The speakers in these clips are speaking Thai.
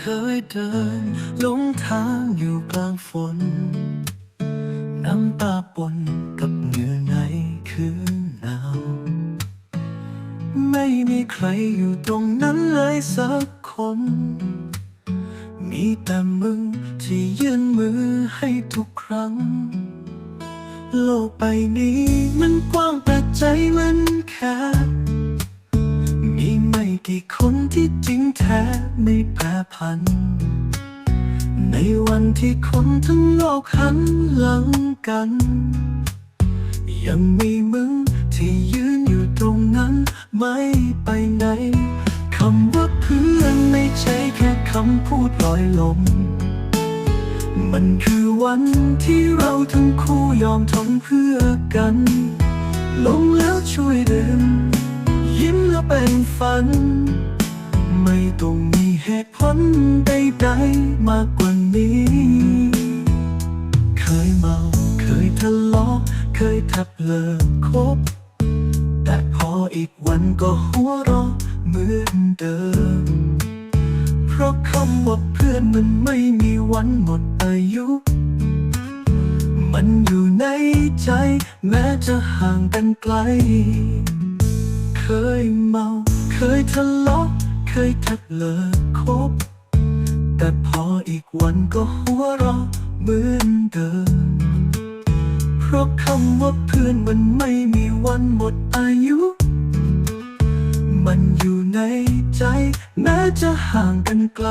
คยเดินหลงทางอยู่กลางฝน น้ำตาปนกับเหงื่อในคืนหนาว ไม่มีใครอยู่ตรงนั้นเลยสักคน มีแต่มึงที่ยื่นมือให้ทุกครั้ง โลกใบนี้มันกว้างแต่ใจมันแค่ กี่คนที่จริงแท้ไม่แปรพัน ในวันที่คนทั้งโลกหันหลังกัน ยังมีมึงที่ยืนอยู่ตรงนั้นไม่ไปไหนคำว่าเพื่อนไม่ใช่แค่คำพูดลอยลม มันคือวันที่เราทั้งคู่ยอมทนเพื่อกัน ลงแล้วช่วยเดิน ยิ้มแล้วเป็นฝัน ไม่ต้องมีเหตุผลใดๆมากกว่านี้ เคยเมา เคยทะเลาะ เคยทับเลิกคบ แต่พออีกวันก็หัวเราะเหมือนเดิม เพราะคำว่าเพื่อนมันไม่มีวันหมดอายุมันอยู่ในใจแม้จะห่างกันไกล เคยเมา เคยทะเลาะ เคยทับเลิกคบ แต่พออีกวันก็หัวเราะเหมือนเดิม เพราะคำว่าเพื่อนมันไม่มีวันหมดอายุ มันอยู่ในใจ แม้จะห่างกันไกล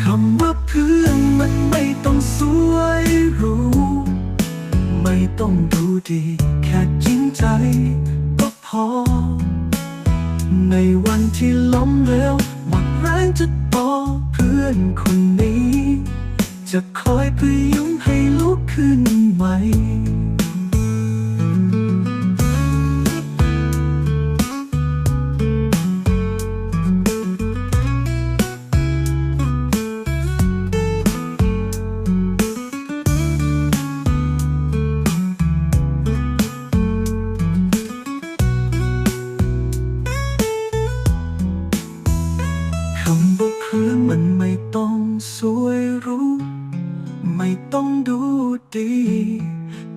คำว่าเพื่อนมันไม่ ในวันที่ล้มเหลวหมดแรงจะต่อเพื่อนคนนี้ จะคอยพยุงให้ลุกขึ้นใหม่ ต้องดูดี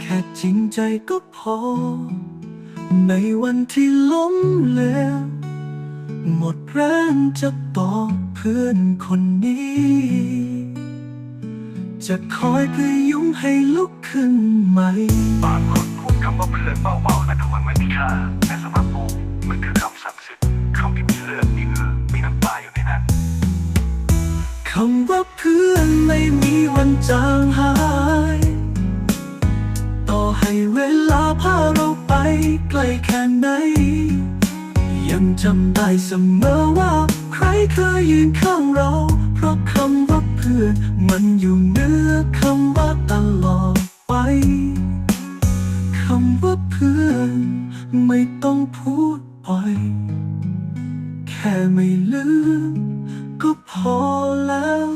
แค่จริงใจก็พอ ในวันที่ล้มเหลวหมดแรงจะต่อเพื่อนคนนี้ จะคอยพยุงให้ลุกขึ้นใหม่บางคนพูดคำว่าเพื่อนเบาๆแต่ทุกวันไม่มีค่าแต่สำหรับผมมันคือคำศักดิ์สิท จางหาย ต่อให้เวลาพาเราไปไกลแค่ไหน ยังจำได้เสมอว่า ใครเคยยืนข้างเรา เพราะคำว่าเพื่อนมันอยู่เหนือคำว่าตลอดไปคำว่าเพื่อนไม่ต้องพูดอ่อย แค่ไม่ลืมก็พอแล้ว